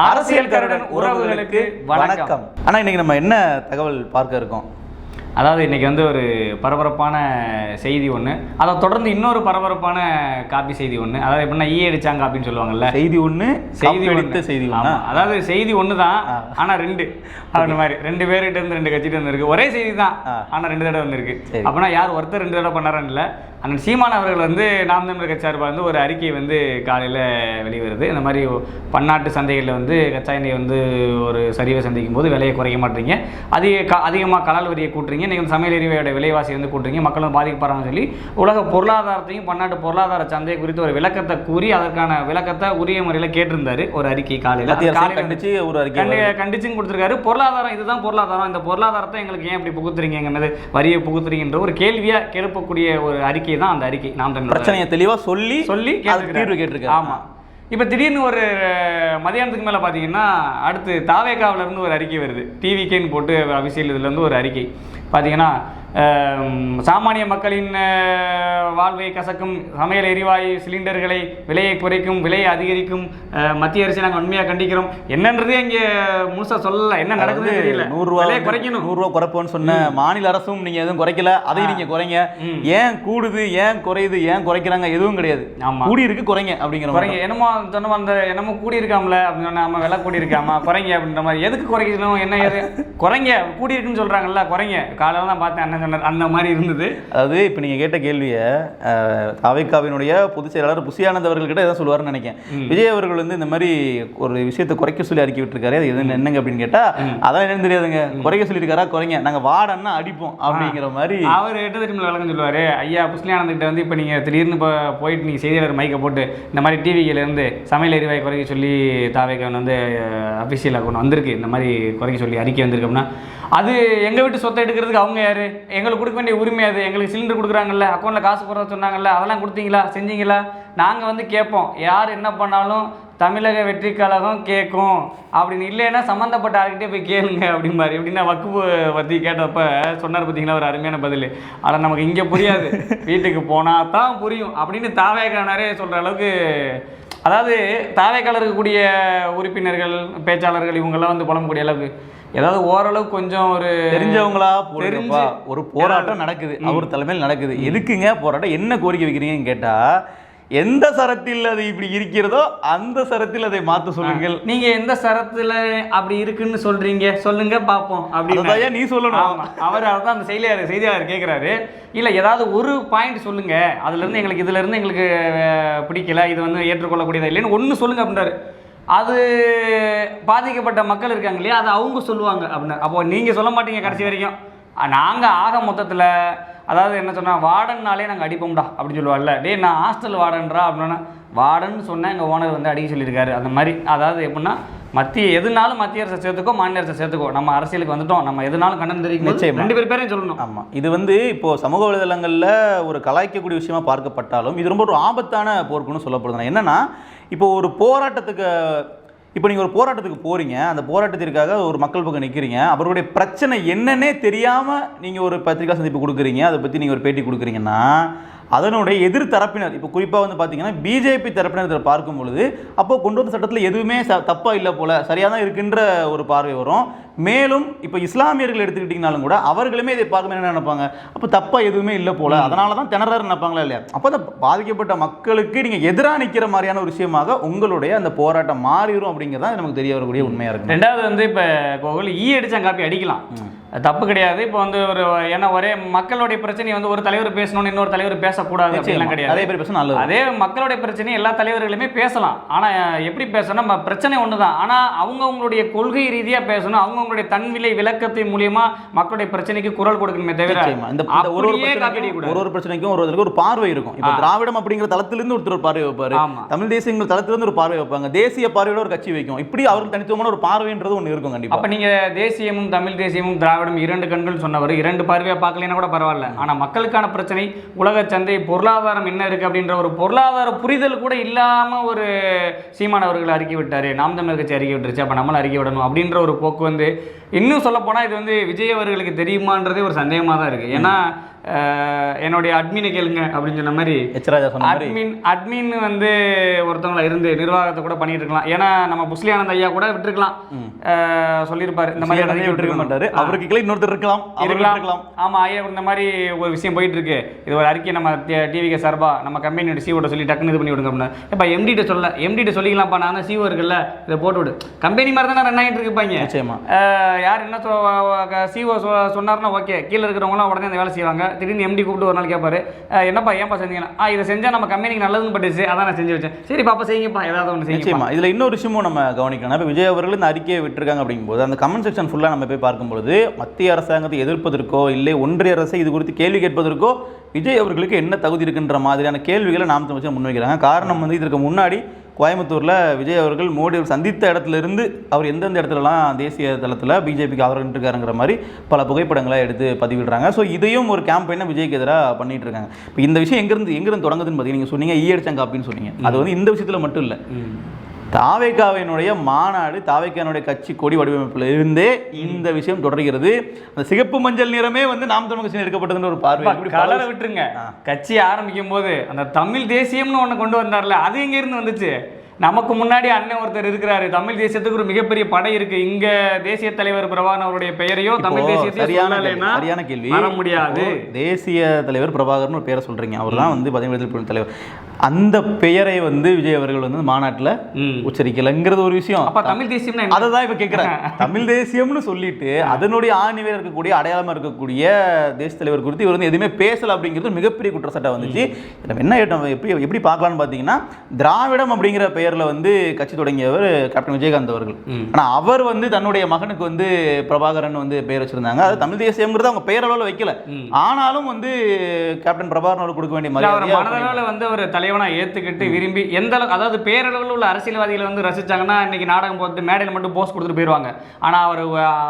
அரசியல் கருடன் உறவுகளுக்கு வணக்கம். ஆனா இன்னைக்கு நம்ம என்ன தகவல் பார்க்க இருக்கோம்? அதாவது இன்னைக்கு வந்து ஒரு பரபரப்பான செய்தி ஒன்று அதை தொடர்ந்து இன்னொரு பரபரப்பான காப்பி செய்தி ஒன்று அதாவது எப்படின்னா ஈ அடிச்சாங்க அப்படின்னு சொல்லுவாங்கல்ல. செய்தி ஒண்ணு செய்தி ஒண்ணு. செய்தி. ஒண்ணா? அதாவது செய்தி ஒன்று தான் ஆ. ஆனா ரெண்டு. அந்த மாதிரி. ரெண்டு பேர்கிட்ட இருந்து ரெண்டு கட்சிட்டு இருந்து இருக்கு. ஒரே செய்தி தான் ஆ. ஆனா ரெண்டு தடவை வந்திருக்கு. அப்படின்னா யார் ஒருத்தர் ரெண்டு தடவை பண்ணாரன்னு இல்லை. அண்ணன் சீமான் அவர்கள் வந்து நாம் தமிழர் கட்சி சார்பாக வந்து ஒரு அறிக்கை வந்து காலையில் வெளிவருது. இந்த மாதிரி பன்னாட்டு சந்தைகளில் வந்து கச்சா எண்ணெய் வந்து ஒரு சரிவை சந்திக்கும் போது விலையை குறைக்க மாட்டீங்க. அதிக க அதிகமாக கலால் வரியை கூட்டுறீங்க. நீங்கள் வந்து சமையல் எரிவாயோட விலைவாசி வந்து கூட்டுறீங்க. மக்கள் வந்து பாதிக்கப்படுறாங்கன்னு சொல்லி உலக பொருளாதாரத்தையும் பன்னாட்டு பொருளாதார சந்தை குறித்து ஒரு விளக்கத்தை கூறி அதற்கான விளக்கத்தை உரிய முறையில் கேட்டிருந்தாரு ஒரு அறிக்கை காலையில். கண்டிச்சு ஒரு அறிக்கை. கண்டிச்சும் கொடுத்துருக்காரு. பொருளாதாரம் இதுதான் பொருளாதாரம். இந்த பொருளாதாரத்தை எங்களுக்கு ஏன் இப்படி புகுத்துறீங்க? எங்க மீது வரியை புகுத்துறீங்கன்ற ஒரு கேள்வியா கிளப்பக்கூடிய ஒரு அறிக்கை தான் அந்த அறிக்கை. நாம் தமிழர் பிரச்சனையை தெளிவா சொல்லி சொல்லி தீர்வு கேட்டிருக்காரு. ஆமா. இப்போ திடீர்னு ஒரு மதியானத்துக்கு மேலே பார்த்தீங்கன்னா அடுத்து தாவேகாவுல இருந்து ஒரு அறிக்கை வருது. டிவிகேன்னு போட்டு அபிஷியல் இதுல இருந்து ஒரு அறிக்கை. பார்த்தீங்கன்னா சாமானிய மக்களின் வாழ்வை கசக்கும் சமையல் எரிவாயு சிலிண்டர்களை விலையை குறைக்கும் விலையை அதிகரிக்கும் மத்திய அரசை நாங்கள் உண்மையாக கண்டிக்கிறோம். என்னன்றதே இங்கே முழுசா சொல்லல. என்ன நடக்குதுன்னு தெரியல. நூறு ரூபா விலையை வந்து குறைக்கணும். நூறு ரூபா குறைப்போன்னு சொன்ன மாநில அரசும் நீங்க எதுவும் குறைக்கல. அதையும் நீங்க குறைங்க. ஏன் கூடுது ஏன் குறையுது ஏன் குறைக்கிறாங்க எதுவும் கிடையாது. ஆமா. கூடி இருக்கு குறைங்க அப்படிங்கிற குறைங்க. என்னமோ சொன்னோம் அந்த என்னமோ கூடி இருக்காமல அப்படின்னு சொன்னா ஆமா விலை கூடி இருக்காமா குறைங்க அப்படின்ற மாதிரி. எதுக்கு குறைக்கணும்? என்ன ஏது? குறைங்க. கூடி இருக்குன்னு சொல்றாங்கல்ல குறைங்க. காலையில தான் பார்த்தேன் அண்ணன் சொன்னார் அந்த மாதிரி இருந்தது. அதாவது இப்போ நீங்க கேட்ட கேள்வியை தாவைக்காவினுடைய பொதுச் செயலாளர் புசியானந்த் அவர்கள்கிட்ட எதாவது சொல்லுவாருன்னு நினைக்கிறேன். விஜய் அவர்கள் வந்து இந்த மாதிரி ஒரு விஷயத்தை குறைக்க சொல்லி அறிக்கை விட்டுருக்காரு. அது எது என்னங்க அப்படின்னு கேட்டா அதான் என்னன்னு தெரியாதுங்க. குறைக்க சொல்லியிருக்காரா? குறைங்க. நாங்க வாடன்னா அடிப்போம் அப்படிங்கிற மாதிரி. அவர் எட்டு தெரியுமா விளக்கம் சொல்லுவாரு. ஐயா புஷ்ணியானந்த் கிட்ட வந்து இப்போ நீங்க திடீர்னு இப்போ போயிட்டு நீங்க செய்தியாளர் மைக்கை போட்டு இந்த மாதிரி டிவியில இருந்து சமையல் எரிவாயு குறைக்க சொல்லி தாவேக்கவன் வந்து அஃபிஷியல் அக்கௌண்ட் வந்திருக்கு. இந்த மாதிரி குறைக்க சொல்லி அறிக்கை வந்திருக்கு அப்படின்னா அது எங்கள் வீட்டு சொத்தை எடுக்கிறதுக்கு அவங்க யார்? எங்களுக்கு கொடுக்க வேண்டிய உரிமை அது. எங்களுக்கு சிலிண்டர் கொடுக்குறாங்கல்ல அக்கௌண்ட்டில் காசு போடுறத சொன்னாங்கல்ல அதெல்லாம் கொடுத்தீங்களா? செஞ்சீங்களா? நாங்கள் வந்து கேட்போம். யார் என்ன பண்ணாலும் தமிழக வெற்றி கழகம் கேட்கும். அப்படின்னு இல்லைன்னா சம்மந்தப்பட்ட ஆர்கிட்டே போய் கேளுங்க அப்படிம்பாரு. எப்படின்னா வக்குப்பு பற்றி கேட்டப்ப சொன்னார் பார்த்தீங்களா ஒரு அருமையான பதில். ஆனால் நமக்கு இங்கே புரியாது. வீட்டுக்கு போனால் தான் புரியும் அப்படின்னு தாவேக்கானரே சொல்கிற அளவுக்கு அதாவது தாவேக்கால இருக்கக்கூடிய உறுப்பினர்கள் பேச்சாளர்கள் இவங்கெல்லாம் வந்து புலம்பக்கூடிய அளவுக்கு. ஏதாவது ஓரளவு கொஞ்சம் ஒரு தெரிஞ்சவங்களா தெரிஞ்சு- ஒரு போராட்டம் நடக்குது. அவர் தலைமையில் நடக்குது. எதுக்குங்க போராட்டம்? என்ன கோரிக்கை வைக்கிறீங்கன்னு கேட்டா எந்த சரத்தில் அது இப்படி இருக்கிறதோ அந்த சரத்தில் அதை மாத்த சொல்லுங்கள். நீங்க எந்த சரத்துல அப்படி இருக்குன்னு சொல்றீங்க? சொல்லுங்க பாப்போம். அப்படின்னு அதையா நீ சொல்லணும். அவர் அதான் அந்த செய்தியாளர் செய்தியாளர் கேட்குறாரு இல்ல ஏதாவது ஒரு பாயிண்ட் சொல்லுங்க. அதுல இருந்து எங்களுக்கு இதுல இருந்து எங்களுக்கு பிடிக்கல. இது வந்து ஏற்றுக்கொள்ளக்கூடியதா இல்லைன்னு ஒண்ணு சொல்லுங்க அப்படின்றாரு. அது பாதிக்கப்பட்ட மக்கள் இருக்காங்க இல்லையா அதை அவங்க சொல்லுவாங்க. அப்படின்னா அப்போ நீங்க சொல்ல மாட்டீங்க கடைசி வரைக்கும். அஹ், நாங்க ஆக மொத்தத்துல அதாவது என்ன சொன்னா வார்டன்னாலே நாங்கள் அடிப்போம்டா அப்படின்னு சொல்லுவாள்ல டேய் நான் ஹாஸ்டல் வார்டன்றா அப்படின்னா வார்டன் சொன்னா எங்கள் ஓனர் வந்து அடிக்க சொல்லியிருக்காரு. அந்த மாதிரி அதாவது எப்படின்னா மத்திய எதுனாலும் மத்திய அரசை சேர்த்துக்கோ மாநில அரசை சேர்த்துக்கோ. நம்ம அரசியலுக்கு வந்துட்டோம் நம்ம எதுனாலும் கண்டனம் தெரிவிக்கும் நிச்சயமா. ரெண்டு பேர் பேரையும் சொல்லணும். ஆமா. இது வந்து இப்போ சமூக வலைதளங்கள்ல ஒரு கலாய்க்கக்கூடிய விஷயமா பார்க்கப்பட்டாலும் இது ரொம்ப ஒரு ஆபத்தான போர்க்குன்னு சொல்லப்படுது என்னன்னா இப்போ ஒரு போராட்டத்துக்கு இப்போ நீங்கள் ஒரு போராட்டத்துக்கு போகிறீங்க அந்த போராட்டத்திற்காக ஒரு மக்கள் பக்கம் நிற்கிறீங்க அவருடைய பிரச்சனை என்னன்னே தெரியாமல் நீங்கள் ஒரு பத்திரிகா சந்திப்பு கொடுக்குறீங்க அதை பற்றி நீங்கள் ஒரு பேட்டி கொடுக்குறீங்கன்னா அதனுடைய எதிர் தரப்பினர் இப்போ குறிப்பாக வந்து பார்த்தீங்கன்னா பிஜேபி தரப்பினர் இதில் பார்க்கும் பொழுது அப்போ கொண்டு வந்த சட்டத்தில் எதுவுமே ச தப்பாக இல்லை போல சரியாக தான் இருக்குன்ற ஒரு பார்வை வரும். மேலும் இப்போ இஸ்லாமியர்கள் எடுத்துக்கிட்டிங்கனாலும் கூட அவர்களுமே இதை பார்க்கும் என்ன நினைப்பாங்க? அப்போ தப்பாக எதுவுமே இல்லை போல அதனால தான் திணறாரு நினைப்பாங்களா இல்லையா? அப்போ அந்த பாதிக்கப்பட்ட மக்களுக்கு நீங்கள் எதிராக நிற்கிற மாதிரியான ஒரு விஷயமாக உங்களுடைய அந்த போராட்டம் மாறிடும் அப்படிங்கிறது நமக்கு தெரிய வரக்கூடிய உண்மையாக இருக்கு ரெண்டாவது வந்து இப்போ கோகுல் ஈ அடிச்சாங்க காப்பி அடிக்கலாம். தப்பு கிடையாது. இப்போ வந்து ஒரு ஏன்னா ஒரே மக்களுடைய பிரச்சனையை வந்து ஒரு தலைவர் பேசணும்னு இன்னொரு தலைவர் பேசக்கூடாது அப்படிலாம் கிடையாது. நிறைய பேர் பேச நல்லது. அதே மக்களுடைய பிரச்சனை எல்லா தலைவர்களுமே பேசலாம். ஆனா எப்படி பேசணும் பிரச்சனை ஒண்ணுதான். ஆனா அவங்கவங்களுடைய கொள்கை ரீதியா பேசணும். அவங்கவங்களுடைய தன்விலை விளக்கத்தின் மூலியமா மக்களுடைய பிரச்சனைக்கு குரல் கொடுக்கணுமே தவிர. இந்த ஒரு ஒரு. ஒரு பிரச்சனைக்கும் ஒரு ஒரு பார்வை இருக்கும். இப்போ. திராவிடம் அப்படிங்கிற தளத்திலிருந்து ஒருத்தர் ஒரு பார்வை வைப்பாரு. தமிழ் தேசியங்கள் தளத்திலிருந்து ஒரு பார்வை வைப்பாங்க. தேசிய பார்வையோட ஒரு கட்சி வைக்கும். இப்படி அவருக்கு தனித்துவமான ஒரு பார்வைன்றது ஒன்று இருக்கும் கண்டிப்பா. அப்ப நீங்க தேசியமும் தமிழ் தேசியமும் திராவிடம் இரண்டு கண்கள் சொன்னவர். இரண்டு பார்வையை பார்க்கலைன்னா கூட பரவாயில்ல. ஆனால் மக்களுக்கான பிரச்சனை உலக சந்தை பொருளாதாரம் என்ன இருக்கு அப்படின்ற ஒரு பொருளாதார புரிதல் கூட இல்லாமல் ஒரு சீமான் அவர்கள் அறிக்கை விட்டார். நாம் தமிழர் கட்சி அறிக்கை விட்டுருச்சு அப்போ நம்மளும் அறிக்கை விடணும் அப்படின்ற ஒரு போக்கு வந்து இன்னும் சொல்லப்போனால் இது வந்து விஜய் அவர்களுக்கு தெரியுமான்றதே ஒரு சந்தேகமாக தான் இருக்குது ஏன்னா என்னுடைய அட்மினை கேளுங்க அப்படின்னு சொன்ன மாதிரி எச்ராஜா சொன்ன அட்மின் அட்மின் வந்து ஒருத்தவங்கள இருந்து நிர்வாகத்தை கூட பண்ணிட்டு இருக்கலாம். ஏன்னா நம்ம புஸ்லியானந்த் ஐயா கூட விட்டுருக்கலாம். சொல்லியிருப்பாரு. இந்த மாதிரி நிறைய விட்டுருக்க மாட்டாரு. அவருக்கு கீழே இன்னொருத்தர் இருக்கலாம். இருக்கலாம். இருக்கலாம் ஆமா ஐயா இந்த மாதிரி ஒரு விஷயம் போயிட்டு இருக்கு இது ஒரு அறிக்கை நம்ம டிவிக்கு சார்பா நம்ம கம்பெனியோட சிஓட சொல்லி டக்குனு இது பண்ணி விடுங்க அப்படின்னா. இப்போ எம்டிட்ட சொல்ல எம்டிட்ட சொல்லிக்கலாம்ப்பா. நான் சிஓ இருக்குல்ல. இதை போட்டு விடு. கம்பெனி மாதிரி தானே ரன் ஆகிட்டு இருப்பாங்க யார் என்ன சிஓ சொன்னார்னா ஓகே கீழே இருக்கிறவங்களாம் உடனே அந்த வேலை செய்வாங்க. திடீர்னு எம்டி கூப்பிட்டு ஒரு நாள் கேட்பாரு என்னப்பா ஏன்ப்பா செஞ்சீங்கன்னா ஆ இதை செஞ்சால் நம்ம கம்பெனிக்கு நல்லதுன்னு பட்டுச்சு. அதான் நான் செஞ்சு வச்சேன். சரி பாப்பா செய்யுங்கப்பா. ஏதாவது ஒன்று செய்யுமா இதில் இன்னொரு விஷயமும் நம்ம கவனிக்கணும். இப்போ விஜய் அவர்கள் இந்த அறிக்கையை விட்டுருக்காங்க அப்படிங்கும்போது அந்த கமெண்ட் செக்ஷன் ஃபுல்லாக நம்ம போய் பார்க்கும்போது மத்திய அரசாங்கத்தை எதிர்ப்பதற்கோ இல்லை ஒன்றிய அரசை இது குறித்து கேள்வி கேட்பதற்கோ விஜய் அவர்களுக்கு என்ன தகுதி இருக்குன்ற மாதிரியான கேள்விகளை நாம் தமிழ் முன்வைக்கிறாங்க. காரணம் வந்து இதற்கு முன்னாடி கோயம்புத்தூர்ல விஜய் அவர்கள் மோடி அவர் சந்தித்த இடத்துல இருந்து அவர் எந்தெந்த இடத்துலலாம் தேசிய தளத்தில் பிஜேபிக்கு ஆதரவு இருக்காருங்கிற மாதிரி பல புகைப்படங்களை எடுத்து பதிவிடுறாங்க. ஸோ இதையும் ஒரு கேம்பெயினை விஜய்க்கு எதிராக பண்ணிட்டு இருக்காங்க இப்போ இந்த விஷயம் எங்கிருந்து எங்கிருந்து தொடங்குதுன்னு பார்த்தீங்கன்னா நீங்கள் சொன்னீங்க ஈயடிச்சங்க அப்படின்னு சொன்னீங்க. அது வந்து இந்த விஷயத்தில் மட்டும் இல்லை. தாவேக்காவினுடைய மாநாடு தாவேக்காவினுடைய கட்சி கொடி வடிவமைப்பில் இருந்தே இந்த விஷயம் தொடர்கிறது. அந்த சிகப்பு மஞ்சள் நிறமே வந்து நாம் தமிழ் கட்சியில் எடுக்கப்பட்டதுன்னு ஒரு பார்வை. கலரை விட்டுருங்க. கட்சி ஆரம்பிக்கும் போது அந்த தமிழ் தேசியம்னு ஒண்ணு கொண்டு வந்தார்ல அது எங்க இருந்து வந்துச்சு? நமக்கு முன்னாடி அண்ணன் ஒருத்தர் இருக்கிறாரு. தமிழ் தேசியத்துக்கு ஒரு மிகப்பெரிய படை இருக்கு. இங்க தேசிய தலைவர் பிரபாகரன் அவருடைய பெயரையோ தமிழ் சரியான கேள்வி, வர முடியாது. தேசிய தலைவர் பிரபாகர்னு ஒரு பேரை சொல்றீங்க. அவர் தான் வந்து பதினேழு விடுதலை தலைவர். அந்த பெயரை வந்து விஜய் அவர்கள் வந்து மாநாட்டில். உச்சரிக்கலைங்கிறது ஒரு விஷயம் அப்ப தமிழ் தேசியம்னா என்ன? அதை தான் இப்போ கேட்குறேன் தமிழ் தேசியம்னு சொல்லிட்டு அதனுடைய ஆணிவே இருக்கக்கூடிய அடையாளமா இருக்கக்கூடிய தேச தலைவர் குறித்து இவர் வந்து எதுவுமே பேசல அப்படிங்கிறது மிகப்பெரிய குற்றச்சாட்டாக வந்துச்சு என்ன எப்படி எப்படி பார்க்கலாம்னு பார்த்தீங்கன்னா திராவிடம் அப்படிங்கிற பெயர்ல வந்து கட்சி தொடங்கியவர் கேப்டன் விஜயகாந்த் அவர்கள் ம். ஆனா அவர் வந்து தன்னுடைய மகனுக்கு வந்து பிரபாகரன் வந்து பெயர் வச்சிருந்தாங்க அது தமிழ் தேசியம்ங்கிறது அவங்க பெயரளவில் வைக்கல. ஆனாலும் வந்து கேப்டன் பிரபாகரன் கொடுக்க வேண்டிய இல்ல, அவர் மரியாதை மனதளவில் வந்து ஒரு தலைவனா ஏத்துக்கிட்டு விரும்பி எந்த அளவுக்கு அதாவது பேரளவில் உள்ள அரசியல்வாதிகளை வந்து ரசிச்சாங்கன்னா இன்னைக்கு நாடகம் போட்டு மேடையில் மட்டும் போஸ்ட் கொடுத்துட்டு போயிடுவாங்க ஆனா அவர்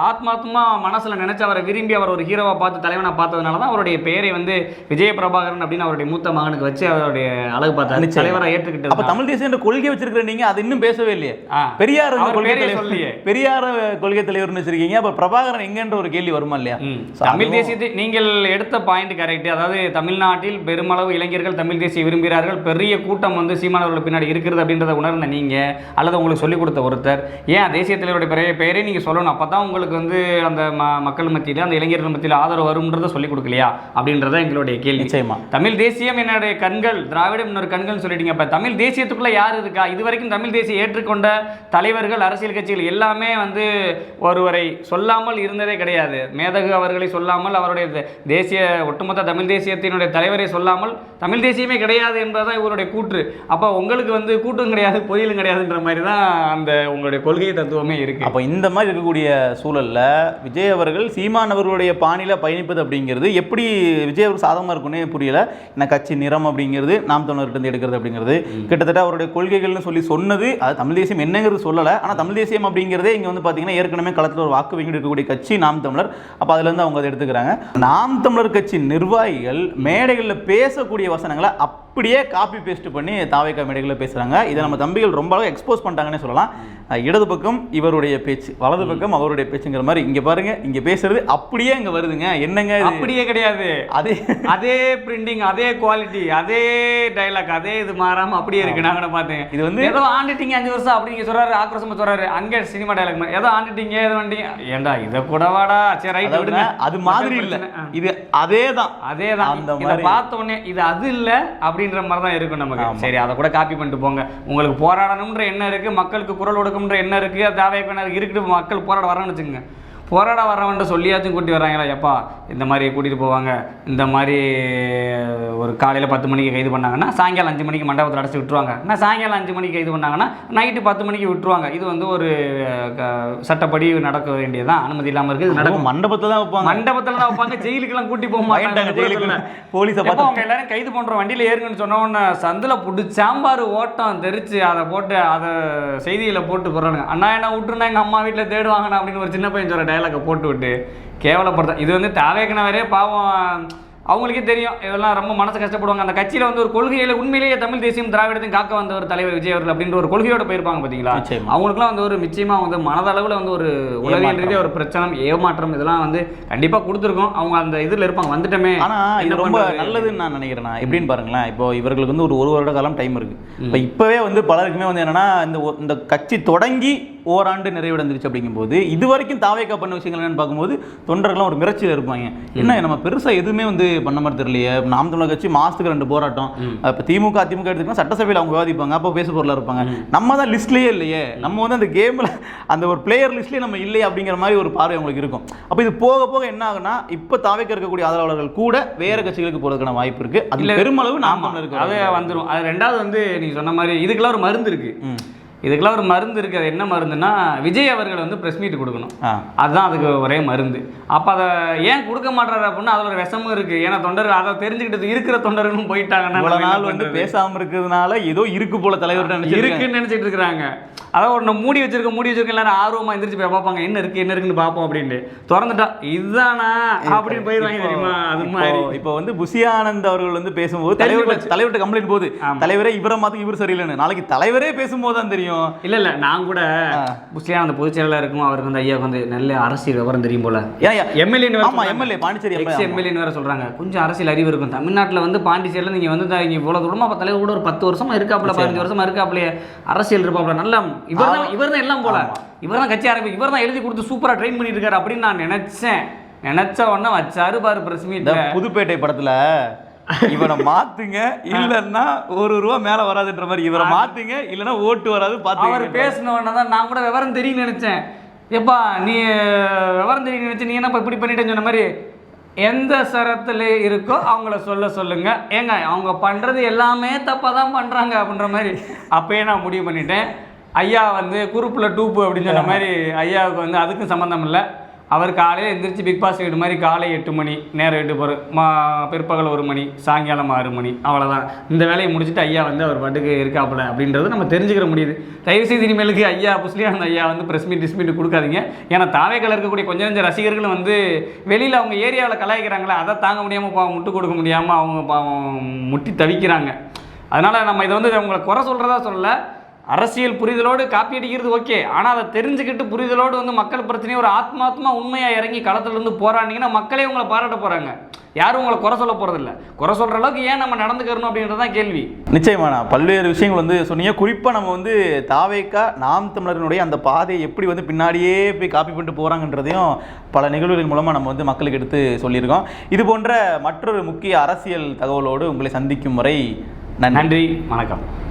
ஆத்மாத்மா மனசுல நினைச்சு அவரை விரும்பி அவர் ஒரு ஹீரோவா பார்த்து தலைவனா பார்த்ததுனால தான் அவருடைய பெயரை வந்து விஜய பிரபாகரன் அப்படின்னு அவருடைய மூத்த மகனுக்கு வச்சு அவருடைய அழகு பார்த்தாரு. நிச்சயமா. தலைவரா அப்ப ஏற்றுக்கிட்டு தமிழ் தேசியம் என்ற கொள்கை வச்சிருக்கிற நீங்க அது இன்னும் பேசவே இல்லையே. பெரியார். பெரியார கொள்கை தலைவர்னு வச்சிருக்கீங்க. அப்ப பிரபாகரன் எங்கன்ற ஒரு கேள்வி வருமா இல்லையா? தமிழ் தேசியத்தை நீங்கள் எடுத்த பாயிண்ட் கரெக்ட் அதாவது தமிழ்நாட்டில் பெருமளவு இளைஞர்கள் தமிழ் தேசிய விரும்புகிறார்கள். பெரிய கூட்டம் வந்து சீமானவர்கள் பின்னாடி இருக்கிறது அப்படின்றத உணர்ந்த நீங்க அல்லது உங்களுக்கு சொல்லிக் கொடுத்த ஒருத்தர் ஏன் தேசிய தலைவருடைய பெரிய பெயரே நீங்க சொல்லணும்? அப்பதான் உங்களுக்கு வந்து அந்த ம- மக்கள் மத்தியில் அந்த இளைஞர்கள் மத்தியில் ஆதரவு வரும்ன்றதை சொல்லிக் கொடுக்கலையா? அப்படின்றத எங்களுடைய கேள்வி. நிச்சயமா. தமிழ் தேசியம் என்னுடைய கண்கள் திராவிடம் இன்னொரு கண்கள் சொல்லிட்டீங்க. அப்ப தமிழ் தேசியத்துக்குள்ள யார் இருக்கா? இது வரைக்கும் தமிழ் தேசியம் ஏற்றுக்கொண்ட தலைவர்கள் அரசியல் கட்சிகள் எல்லாமே வந்து ஒருவரை சொல்லாமல் இருந்ததே கிடையாது. மேதகு அவர்களை சொல்லாமல் அவருடைய தேசிய ஒட்டுமொத்த தமிழ் தேசியத்தினுடைய தலைவரை சொல்லாமல் தமிழ் தேசியமே கிடையாது என்பதுதான் இவருடைய கூற்று. அப்போ உங்களுக்கு வந்து கூட்டும் கிடையாது பொரியலும் கிடையாதுன்ற மாதிரி தான் அந்த உங்களுடைய கொள்கை தத்துவமே இருக்கு. அப்ப இந்த மாதிரி இருக்கக்கூடிய சூழல்ல விஜய் அவர்கள் சீமான் அவர்களுடைய பாணியில பயணிப்பது அப்படிங்கிறது எப்படி விஜய் அவர்கள் சாதகமா இருக்குன்னே புரியல. என்ன கட்சி நிறம் அப்படிங்கிறது நாம் தமிழர்கிட்ட இருந்து எடுக்கிறது அப்படிங்கிறது. கிட்டத்தட்ட அவருடைய கொள்கைகள்னு சொல்லி சொன்னது அது தமிழ் தேசியம் என்னங்கிறது சொல்லல. ஆனா தமிழ் தேசியம் அப்படிங்கிறதே இங்க வந்து பாத்தீங்கன்னா ஏற்கனவே களத்துல ஒரு வாக்கு வங்கி இருக்கக்கூடிய கட்சி நாம் தமிழர். அப்ப அதுல இருந்து அவங்க அதை எடுத்துக்கிறாங்க. நாம் தமிழர் கட்சி நிர்வாகிகள் மேடைகளில் பேசக்கூடிய வசனங்களை அப்படியே காப்பி பேஸ்ட் பண்ணி தாவைக்கா மேடைகளில் பேசுறாங்க. இதை நம்ம தம்பிகள் ரொம்ப அளவு எக்ஸ்போஸ் பண்ணிட்டாங்கன்னே சொல்லலாம். இடது பக்கம் இவருடைய பேச்சு வலது பக்கம் அவருடைய பேச்சுங்கிற மாதிரி இங்க பாருங்க இங்க பேசுறது அப்படியே இங்க வருதுங்க. என்னங்க? அப்படியே கிடையாது. அதே அதே பிரிண்டிங் அதே குவாலிட்டி அதே டைலாக் அதே இது மாறாம அப்படியே இருக்கு. நாங்க பார்த்தேன். இது வந்து- ஏதோ ஆண்டுட்டீங்க அஞ்சு வருஷம் அப்படிங்க சொல்றாரு ஆக்ரோஷமா சொல்றாரு. அங்க சினிமா டைலாக் மாதிரி ஏதோ ஆண்டுட்டீங்க ஏதோ வந்துட்டீங்க ஏண்டா இத கூடவாடா சரி ரைட் விடுங்க. அது மாதிரி இல்ல. இது அதே தான் அதேதான். அந்த இத மாதிரி. பார்த்த உடனே இது அது இல்ல அப்படின்ற மாதிரி தான் இருக்கும் நமக்கு. சரி அதை கூட காப்பி பண்ணிட்டு போங்க. உங்களுக்கு போராடணும்ன்ற எண்ணம் இருக்கு மக்களுக்கு குரல் கொடுக்கும்ன்ற எண்ணம் இருக்கு தேவையான எண்ணம் இருக்குது மக்கள் போராட வரணும்னு வச்சுக்கோங்க. போராட வரவன்ட்டு சொல்லியாச்சும் கூட்டி வர்றாங்களா எப்பா இந்த மாதிரி கூட்டிட்டு போவாங்க. இந்த மாதிரி ஒரு காலையில் பத்து மணிக்கு கைது பண்ணாங்கன்னா சாயங்காலம் அஞ்சு மணிக்கு மண்டபத்தில் அடைச்சி விட்டுருவாங்க. நான் சாயங்காலம் அஞ்சு மணிக்கு கைது பண்ணாங்கன்னா நைட்டு பத்து மணிக்கு விட்டுருவாங்க. இது வந்து ஒரு சட்டப்படி நடக்க வேண்டியதுதான். அனுமதி இல்லாமல் இருக்குது. நடக்கும். மண்டபத்துல தான் வைப்பாங்க. மண்டபத்துல தான் வைப்பாங்க. ஜெயிலுக்கெல்லாம் கூட்டி போக மாட்டாங்க. ஜெயிலுக்கு. போலீஸை பார்த்து- அவங்க எல்லாரும் கைது பண்றோம். வண்டியில ஏறுங்கன்னு சொன்ன உடனே சந்தில புடி சாம்பார் ஓட்டம் தெரிச்சு அதை போட்டு அதை செய்தியில போட்டு போடுறாங்க அண்ணா என்ன விட்டுருந்தா எங்க அம்மா வீட்டுல தேடுவாங்கண்ணா அப்படின்னு ஒரு சின்ன பையன் சொல்ற டயலாக போட்டு விட்டு கேவலப்படுத்த இது வந்து தாவேக்கனவரே பாவம் அவங்களுக்கே தெரியும். இதெல்லாம் ரொம்ப மனசு கஷ்டப்படுவாங்க. அந்த கட்சியில் வந்து ஒரு கொள்கையில உண்மையிலேயே தமிழ் தேசியம் திராவிடத்தையும் காக்க வந்த ஒரு தலைவர் விஜய் அவர்கள் அப்படின்ற ஒரு கொள்கையோட போயிருப்பாங்க பார்த்தீங்களா. அவங்களுக்குலாம் வந்து ஒரு நிச்சயமா வந்து மனதளவில் வந்து ஒரு உளவியல். ரீதியாக ஒரு பிரச்சனை ஏமாற்றம் இதெல்லாம் வந்து கண்டிப்பாக கொடுத்துருக்கோம். அவங்க அந்த இதில் இருப்பாங்க. வந்துட்டோமே. ஆனா என்ன இது ரொம்ப? நல்லதுன்னு நான் நினைக்கிறேன் நான். எப்படின்னு பாருங்களேன். இப்போ இவர்களுக்கு வந்து ஒரு ஒரு வருட காலம் டைம் இருக்கு. இப்போ இப்பவே வந்து பலருக்குமே வந்து என்னன்னா இந்த இந்த கட்சி தொடங்கி ஓராண்டு நிறைவடைந்துருச்சு அப்படிங்கும்போது இது வரைக்கும் தாவேக்கா பண்ண விஷயங்கள் என்னன்னு பார்க்கும்போது தொண்டர்கள்லாம் ஒரு மிரட்சியில் இருப்பாங்க. என்ன நம்ம பெருசா எதுவுமே வந்து பண்ண மாதிரி தெரியலையே. நாம் தமிழர் கட்சி மாசத்துக்கு ரெண்டு போராட்டம். இப்போ திமுக அதிமுக எடுத்துக்கிட்டா சட்டசபையில் அவங்க விவாதிப்பாங்க. அப்போ பேச பொருளாக இருப்பாங்க. நம்ம தான் லிஸ்ட்லயே இல்லையே. நம்ம வந்து அந்த கேம்ல அந்த ஒரு பிளேயர் லிஸ்ட்லயே நம்ம இல்லையே அப்படிங்கிற மாதிரி ஒரு பார்வை அவங்களுக்கு இருக்கும். அப்போ இது போக போக என்ன ஆகுனா இப்போ தாவேக்க இருக்கக்கூடிய ஆதரவாளர்கள் கூட வேற கட்சிகளுக்கு போறதுக்கான வாய்ப்பு இருக்கு. அது இல்ல, பெருமளவு நாம் ஆமா, தமிழருக்கு அது வந்துடும் அது ரெண்டாவது வந்து நீங்க சொன்ன மாதிரி இதுக்கெல்லாம் ஒரு மருந்து இருக்கு. ம். இதுக்கெல்லாம் ஒரு மருந்து இருக்கு. அது என்ன மருந்துன்னா விஜய் அவர்கள் வந்து பிரஸ் மீட் கொடுக்கணும். அதுதான் அதுக்கு ஒரே மருந்து. அப்போ அதை ஏன் கொடுக்க மாட்டாரு அப்படின்னா அதில் ஒரு விஷமும் இருக்கு. ஏன்னா தொண்டர்கள் அதை தெரிஞ்சுக்கிட்டது இருக்கிற தொண்டர்களும் போயிட்டாங்கன்னா என்ன நாள் வந்து பண்றது? பேசாம இருக்கிறதுனால ஏதோ இருக்கு போல தலைவர் இருக்குன்னு நினைச்சிட்டு இருக்காங்க அதான் ஒன்று மூடி வச்சிருக்க மூடி வச்சிருக்க எல்லாரும் ஆர்வமா எந்திரிச்சு போய் பார்ப்பாங்க. என்ன இருக்கு என்ன இருக்குன்னு பார்ப்போம் அப்படின்ட்டு. திறந்துட்டா இதுதானா அப்படின்னு போயிடுவாங்க தெரியுமா? அது மாதிரி. இப்போ வந்து புசி ஆனந்த் அவர்கள் வந்து பேசும்போது தலைவர். தலைவர்கிட்ட கம்ப்ளைண்ட் போகுது. தலைவரே இவரை மாத்துக்கு இவர் சரியில்லைன்னு. நாளைக்கு தலைவரே பேசும்போது தான் தெரியும். இல்ல இல்ல நான் கூட. புஸ்லியா அந்த பொதுச் செயலாளர் இருக்கும் அவருக்கு வந்து ஐயாவுக்கு வந்து நல்ல அரசியல் விவரம் தெரியும் போல. எம்எல்ஏ ஆமா எம்எல்ஏ பாண்டிச்சேரி எக்ஸ் எம்எல்ஏ வேற சொல்றாங்க. கொஞ்சம் அரசியல் அறிவு இருக்கும். தமிழ்நாட்டுல வந்து பாண்டிச்சேரியில நீங்க வந்து இங்க இவ்வளவு தூரமா அப்ப தலைவர் கூட ஒரு பத்து வருஷமா இருக்காப்புல பதினஞ்சு வருஷமா இருக்காப்புல அரசியல் இருப்பாப்புல. நல்லா இவர் தான் இவர் தான் எல்லாம் போல. இவர் தான் கட்சி ஆரம்பி இவர் தான் எழுதி கொடுத்து சூப்பரா ட்ரெயின் பண்ணிட்டு இருக்காரு அப்படின்னு நான் நினைச்சேன். நினைச்ச உடனே வச்சாரு பாரு பிரஸ் இந்த மீட்ல புதுப்பேட்டை படத்துல இவனை மாத்துங்க இல்லன்னா ஒரு ரூபா மேல வராதுன்ற மாதிரி. இவரை மாத்துங்க இல்லன்னா ஓட்டு வராது அவர் பாத்துங்க பேசின உடனே தான் நான் கூட விவரம் தெரியும் நினைச்சேன். எப்பா நீ விவரம் தெரியும் நினைச்சு நீ என்னப்பா இப்படி பண்ணிட்டேன்னு சொன்ன மாதிரி எந்த சரத்துல இருக்கோ அவங்கள சொல்ல சொல்லுங்க. ஏங்க அவங்க பண்றது எல்லாமே தப்பாக தான் பண்றாங்க அப்படின்ற மாதிரி. அப்பயே நான் முடிவு பண்ணிட்டேன். ஐயா வந்து குரூப்ல டூப்பு அப்படின்னு சொன்ன மாதிரி ஐயாவுக்கு வந்து அதுக்கும் சம்மந்தம் இல்லை. அவர் காலையில் எந்திரிச்சு பிக் பாஸ் வீடு மாதிரி காலை எட்டு மணி நேரம் எட்டு போகிற மா பிற்பகல் ஒரு மணி சாயங்காலம் ஆறு மணி அவ்வளோதான் இந்த வேலையை முடிச்சுட்டு ஐயா வந்து அவர் பாட்டுக்கு இருக்காப்புல அப்படின்றது நம்ம தெரிஞ்சுக்கிற முடியுது. தயவு செய்து இனிமேலுக்கு ஐயா புஸ்லியானந்த ஐயா வந்து ப்ரெஸ் மீட் டிஸ்மீட் கொடுக்காதீங்க. ஏன்னா தாவேக்கல இருக்கக்கூடிய கொஞ்சம் கொஞ்சம் ரசிகர்களும் வந்து வெளியில் அவங்க ஏரியாவில் கலாய்க்கிறாங்களே அதை தாங்க முடியாமல் பாவம் முட்டு கொடுக்க முடியாமல் அவங்க பாவம் முட்டி தவிக்கிறாங்க. அதனால் நம்ம இதை வந்து அவங்களை குறை சொல்கிறதா சொல்லலை. அரசியல் புரிதலோடு காப்பி அடிக்கிறது ஓகே. ஆனால் அதை தெரிஞ்சுக்கிட்டு புரிதலோடு வந்து மக்கள் பிரச்சனையை ஒரு ஆத்மாத்மா உண்மையாக இறங்கி களத்துல இருந்து போராடினீங்கன்னா மக்களே உங்களை பாராட்ட போகிறாங்க யாரும் உங்களை குறை சொல்ல போகிறதில்ல குறை சொல்கிற அளவுக்கு ஏன் நம்ம நடந்துக்கிறணும் அப்படின்றது தான் கேள்வி நிச்சயமாண்ணா பல்வேறு விஷயங்கள் வந்து சொன்னீங்க. குறிப்பாக நம்ம வந்து தாவேக்கா நாம் தமிழரினுடைய அந்த பாதையை எப்படி வந்து பின்னாடியே போய் காப்பி பண்ணிட்டு போகிறாங்கன்றதையும் பல நிகழ்வுகள் மூலமாக நம்ம வந்து மக்களுக்கு எடுத்து சொல்லியிருக்கோம். இது போன்ற மற்றொரு முக்கிய அரசியல் தகவலோடு உங்களை சந்திக்கும் வரை நன்றி. நன்றி. வணக்கம்.